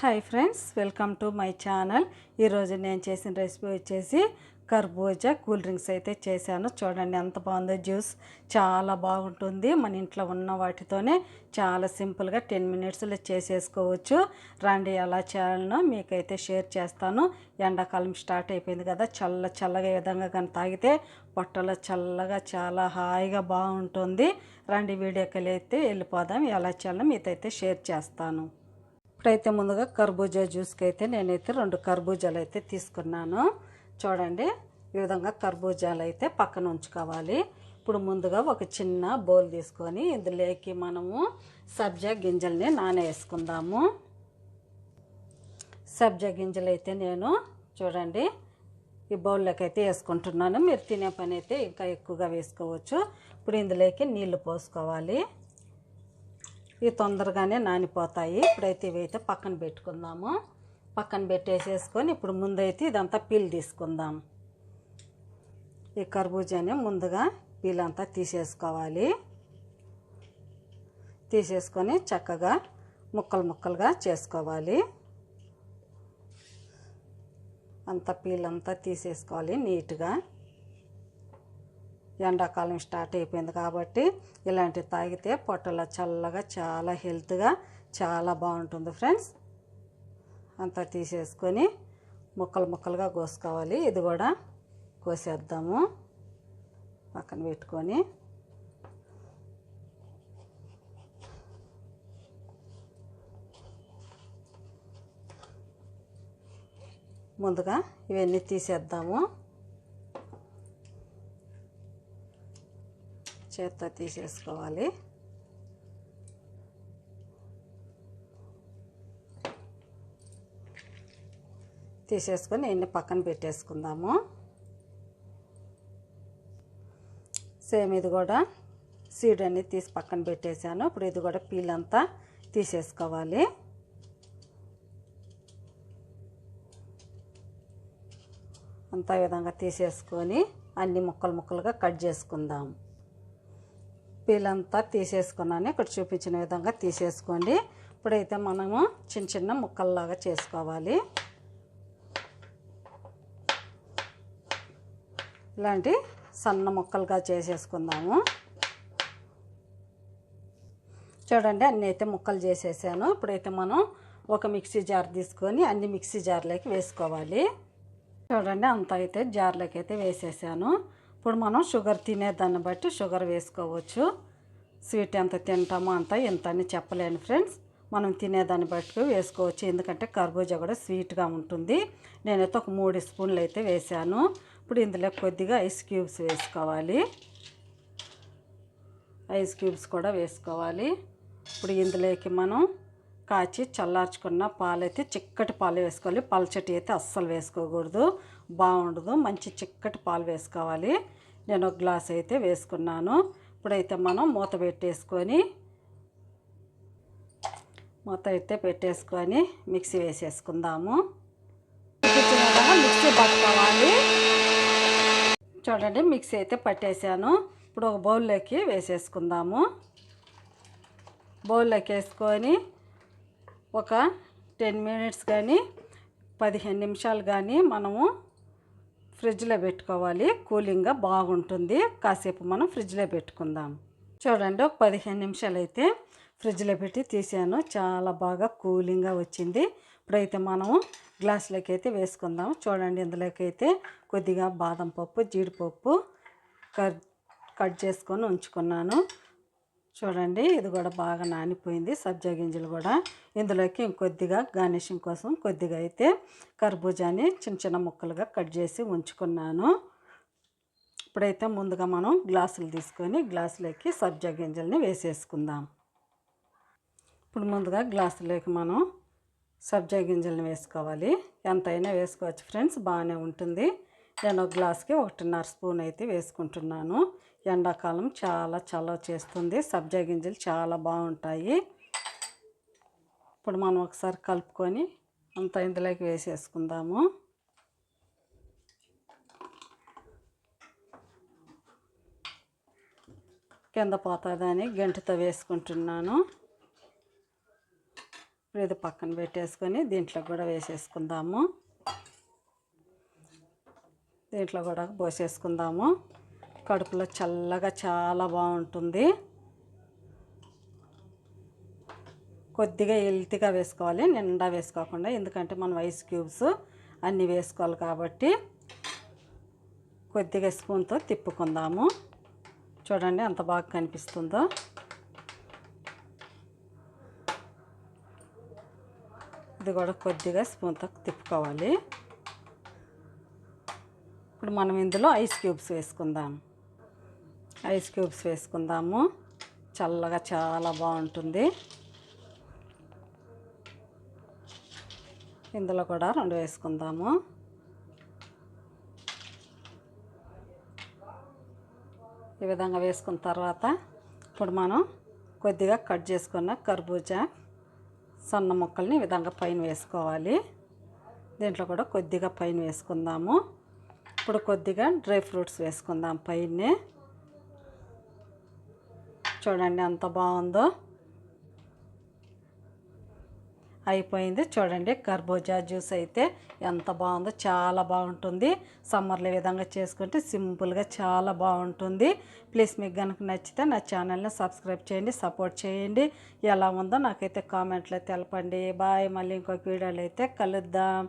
Hi friends welcome to my channel ఈరోజు నేను చేసిన రెసిపీ వచ్చేసి కర్బూజా కూల్ డ్రింక్స్ అయితే చేశాను. చూడండి ఎంత బాగుందో జ్యూస్. చాలా బాగుంటుంది. మన ఇంట్లో ఉన్న వాటితోనే చాలా సింపుల్గా టెన్ మినిట్స్లో చేసేసుకోవచ్చు. రండి ఎలా చేయాలనో మీకైతే షేర్ చేస్తాను. ఎండాకాలం స్టార్ట్ అయిపోయింది కదా చల్ల చల్లగా విధంగా కానీ తాగితే పొట్టలో చల్లగా చాలా హాయిగా బాగుంటుంది. రండి వీడియోకి అయితే వెళ్ళిపోదాం. ఎలా చేయాలో మీతో అయితే షేర్ చేస్తాను. ఇప్పుడైతే ముందుగా కర్బూజా జ్యూస్కి అయితే నేనైతే రెండు కర్బూజాలు అయితే తీసుకున్నాను. చూడండి ఈ విధంగా కర్బూజాలు అయితే పక్కన ఉంచుకోవాలి. ఇప్పుడు ముందుగా ఒక చిన్న బౌల్ తీసుకొని ఇందులోకి మనము సబ్జా గింజల్ని నానేసుకుందాము. సబ్జా గింజలు అయితే నేను చూడండి ఈ బౌల్లోకి అయితే వేసుకుంటున్నాను. మీరు తినే పని అయితే ఇంకా ఎక్కువగా వేసుకోవచ్చు. ఇప్పుడు ఇందులోకి నీళ్ళు పోసుకోవాలి. ఇవి తొందరగానే నానిపోతాయి. ఇప్పుడైతే ఇవైతే పక్కన పెట్టుకుందాము. పక్కన పెట్టేసేసుకొని ఇప్పుడు ముందైతే ఇదంతా పీల్ తీసుకుందాం. ఈ కర్బూజాని ముందుగా పీల్ అంతా తీసేసుకోవాలి. తీసేసుకొని చక్కగా ముక్కలు ముక్కలుగా చేసుకోవాలి. అంత పీల్ అంతా తీసేసుకోవాలి నీట్గా. ఎండాకాలం స్టార్ట్ అయిపోయింది కాబట్టి ఇలాంటివి తాగితే పొట్టలో చల్లగా చాలా హెల్త్గా చాలా బాగుంటుంది ఫ్రెండ్స్. అంతా తీసేసుకొని ముక్కలు ముక్కలుగా కోసుకోవాలి. ఇది కూడా కోసేద్దాము. పక్కన పెట్టుకొని. ముందుగా ఇవన్నీ తీసేద్దాము. చేత్తో తీసేసుకోవాలి. తీసేసుకొని ఎన్ని పక్కన పెట్టేసుకుందాము. సేమ్ ఇది కూడా సీడ్ అన్ని తీసి పక్కన పెట్టేశాను. ఇప్పుడు ఇది కూడా పీల్ అంతా తీసేసుకోవాలి. అంతా విధంగా తీసేసుకొని అన్ని ముక్కలు ముక్కలుగా కట్ చేసుకుందాం. పీలంతా తీసేసుకున్నాను. ఇక్కడ చూపించిన విధంగా తీసేసుకోండి. ఇప్పుడైతే మనము చిన్న చిన్న ముక్కల్లాగా చేసుకోవాలి. ఇలాంటి సన్న ముక్కలుగా చేసేసుకుందాము. చూడండి అన్నీ అయితే ముక్కలు చేసేసాను. ఇప్పుడైతే మనం ఒక మిక్సీ జార్ తీసుకొని అన్ని మిక్సీ జార్లోకి వేసుకోవాలి. చూడండి అంత అయితే జార్లోకి అయితే వేసేసాను. ఇప్పుడు మనం షుగర్ తినేదాన్ని బట్టి షుగర్ వేసుకోవచ్చు. స్వీట్ ఎంత తింటామో అంత ఎంత అని చెప్పలేను ఫ్రెండ్స్. మనం తినేదాన్ని బట్టి వేసుకోవచ్చు. ఎందుకంటే కర్బూజా కూడా స్వీట్గా ఉంటుంది. నేనైతే ఒక మూడు స్పూన్లు అయితే వేసాను ఇప్పుడు ఇందులో కొద్దిగా ఐస్ క్యూబ్స్ వేసుకోవాలి. ఐస్ క్యూబ్స్ కూడా వేసుకోవాలి. ఇప్పుడు ఇందులోకి మనం కాచి చల్లార్చుకున్న పాలైతే చిక్కటి పాలు వేసుకోవాలి. పల్చటి అయితే అస్సలు వేసుకోకూడదు. బాగుండదు. మంచి చిక్కటి పాలు వేసుకోవాలి. నేను ఒక గ్లాస్ అయితే వేసుకున్నాను. ఇప్పుడైతే మనం మూత పెట్టేసుకొని మూత అయితే పెట్టేసుకొని మిక్సీ వేసేసుకుందాము. మిక్సీ పట్టుకోవాలి. చూడండి మిక్సీ అయితే పట్టేశాను. ఇప్పుడు ఒక బౌల్లోకి వేసేసుకుందాము. బౌల్లోకి వేసుకొని ఒక టెన్ మినిట్స్ కానీ పదిహేను నిమిషాలు కానీ మనము ఫ్రిడ్జ్లో పెట్టుకోవాలి. కూలింగ్గా బాగుంటుంది. కాసేపు మనం ఫ్రిడ్జ్లో పెట్టుకుందాం. చూడండి ఒక పదిహేను నిమిషాలు అయితే ఫ్రిడ్జ్లో పెట్టి తీసాను. చాలా బాగా కూలింగ్గా వచ్చింది. ఇప్పుడైతే మనము గ్లాసులోకి అయితే వేసుకుందాం. చూడండి ఇందులోకి అయితే కొద్దిగా బాదం పప్పు జీడిపప్పు కట్ కట్ చేసుకొని ఉంచుకున్నాను. చూడండి ఇది కూడా బాగా నానిపోయింది సబ్జా గింజలు కూడా. ఇందులోకి ఇంకొద్దిగా గార్నిషింగ్ కోసం కొద్దిగా అయితే కర్బూజాని చిన్న చిన్న ముక్కలుగా కట్ చేసి ఉంచుకున్నాను. ఇప్పుడైతే ముందుగా మనం గ్లాసులు తీసుకొని గ్లాసులోకి సబ్జా గింజల్ని వేసేసుకుందాం. ఇప్పుడు ముందుగా గ్లాసులోకి మనం సబ్జా గింజల్ని వేసుకోవాలి. ఎంతైనా వేసుకోవచ్చు ఫ్రెండ్స్ బాగానే ఉంటుంది. నేను ఒక గ్లాస్కి ఒకటిన్నర స్పూన్ అయితే వేసుకుంటున్నాను. ఎండాకాలం చాలా చలవ చేస్తుంది. సబ్జా గింజలు చాలా బాగుంటాయి. ఇప్పుడు మనం ఒకసారి కలుపుకొని అంత ఇందులోకి వేసేసుకుందాము. కింద పోతుందని గంటతో వేసుకుంటున్నాను. ఇప్పుడు ఇది పక్కన పెట్టేసుకొని దీంట్లో కూడా వేసేసుకుందాము. దీంట్లో కూడా పోసేసుకుందాము. కడుపులో చల్లగా చాలా బాగుంటుంది. కొద్దిగా హెల్తీగా వేసుకోవాలి నిండా వేసుకోకుండా. ఎందుకంటే మనం ఐస్ క్యూబ్స్ అన్నీ వేసుకోవాలి కాబట్టి కొద్దిగా స్పూన్తో తిప్పుకుందాము. చూడండి ఎంత బాగా కనిపిస్తుందో. ఇది కూడా కొద్దిగా స్పూన్తో తిప్పుకోవాలి. ఇప్పుడు మనం ఇందులో ఐస్ క్యూబ్స్ వేసుకుందాం. ఐస్ క్యూబ్స్ వేసుకుందాము. చల్లగా చాలా బాగుంటుంది. ఇందులో కూడా రెండు వేసుకుందాము. ఈ విధంగా వేసుకున్న తర్వాత ఇప్పుడు మనం కొద్దిగా కట్ చేసుకున్న కర్బూజా సన్న ముక్కల్ని ఈ విధంగా పైన వేసుకోవాలి. దీంట్లో కూడా కొద్దిగా పైన వేసుకుందాము. ఇప్పుడు కొద్దిగా డ్రై ఫ్రూట్స్ వేసుకుందాం పైనే. చూడండి ఎంత బాగుందో. అయిపోయింది. చూడండి కర్బూజా జ్యూస్ అయితే ఎంత బాగుందో. చాలా బాగుంటుంది. సమ్మర్లో విధంగా చేసుకుంటే సింపుల్గా చాలా బాగుంటుంది. ప్లీజ్ మీకు కనుక నచ్చితే నా ఛానల్ని సబ్స్క్రైబ్ చేయండి సపోర్ట్ చేయండి. ఎలా ఉందో నాకైతే కామెంట్లో తెలపండి. బాయ్. మళ్ళీ ఇంకొక వీడియోలో అయితే కలుద్దాం.